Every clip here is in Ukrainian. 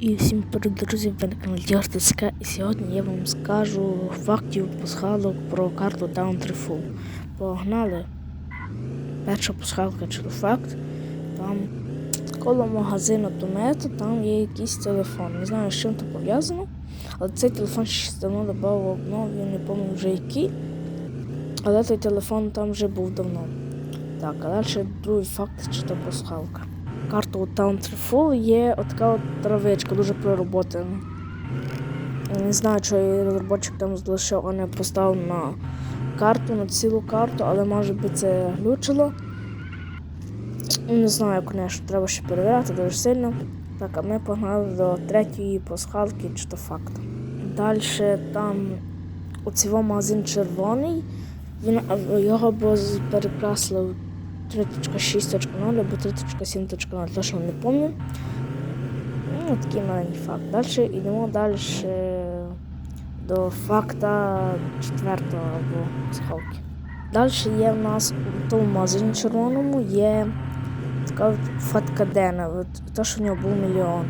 І всім привіт, друзі, ви на каналі ТСК. І сьогодні я вам скажу фактів пасхалок про карту Down 3 Full. Погнали. Перша пасхалка чи факт. Там коло магазину Тунету там є якийсь телефон. Не знаю, з чим це пов'язано. Але цей телефон ще давно додав обнов, я не пам'ятаю вже який. Але той телефон там вже був давно. Так, а далі другий факт, чи то пасхалка. Карта у Town є отака от травичка, дуже пророботана. Не знаю, що її розробник там залишив, а не поставив на карту, на цілу карту, але може би це глючило. Не знаю, звісно, треба ще перевіряти дуже сильно. Так, а ми погнали до третьої пасхалки, чи то факт. Далі там у цього магазин червоний. Він його бо перекрасили 3.6.0 або 3.7.0, точно не пам'ятаю. Ну, такий маленький факт. Далі йдемо далі до факта четвертого або сховки. Далі є в нас у тому магазині червоному є така фотка Дена, от, то, що в нього був мільйон.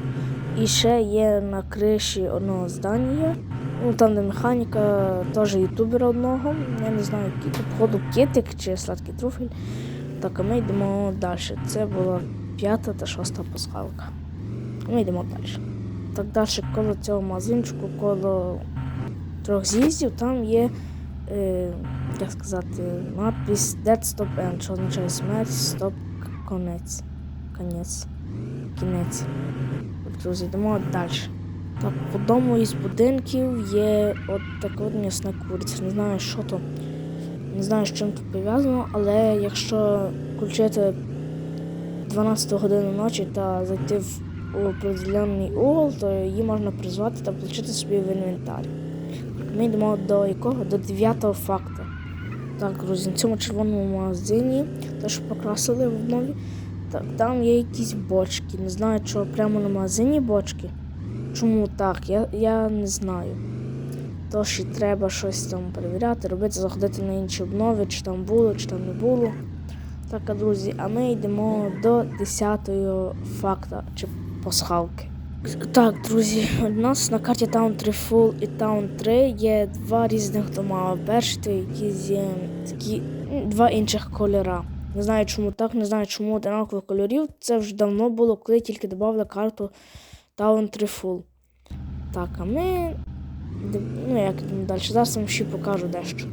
І ще є на криші одного здання, ну там де механіка, теж ютубера одного. Я не знаю, який походу китик чи сладкий труфель. Так, а ми йдемо далі. Це була п'ята та шоста пасхалка. Ми йдемо далі. Так далі, коло цього магазинчику, коло трьох з'їздів, там є, е, як сказати, надпис Dead Stop End, що означає смерть, стоп, конець. Конець. Кінець. Друзі, йдемо далі. Так, в одному із будинків є от така от м'ясна куриця. Не знаю, що то. Не знаю, з чим тут пов'язано, але якщо включити 12 годину ночі та зайти в у определений угол, то її можна призвати та включити собі в інвентар. Ми йдемо до якого? До 9 факту. Так, друзі, на цьому червоному магазині, те, що покрасили в нові, так, там є якісь бочки. Не знаю, чого прямо на магазині бочки. Чому так? Я, я не знаю. Тож і треба щось там перевіряти, робити, заходити на інші обнови, чи там було, чи там не було. Так, друзі, а ми йдемо до 10-ї факта чи пасхалки. Так, друзі, у нас на карті Town 3 Full і Town 3 є два різних дома. Перший є такі два інших кольора. Не знаю, чому так, не знаю, чому одинакових кольорів. Це вже давно було, коли тільки додали карту Town 3 Full. Так, а ми. Ну, як йдемо далі. Зараз вам ще покажу дещо.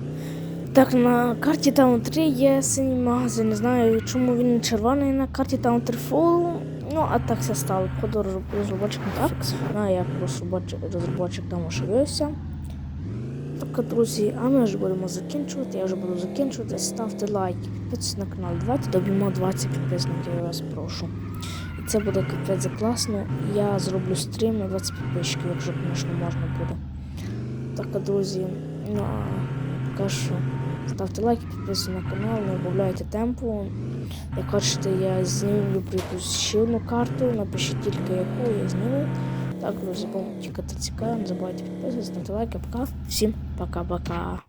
Так, на карті Town 3 є синій магазин. Не знаю, чому він червоний на карті Town 3 Full. Ну, а так все стало. Походу розробочик не так. Знаю, як розробочик, там ошибився. Так, друзі, а ми вже будемо закінчувати. Я вже буду закінчувати. Ставте лайк, підписуйтесь на канал. Давайте доб'ємо 20 підписників, я вас прошу. І це буде капець класно. Я зроблю стрім на 20 підписчиків, якщо, звісно, можна буде. Так, друзі, ну а поки що ставте лайки, підписуйтесь на канал, не вбавляйте темпу. Як хочете, я знімлю якусь ще одну карту, напишіть тільки яку я зніму. Так, друзі, тільки це цікаво, не забувайте підписуватися, ставте лайки, пока. Всім пока-пока.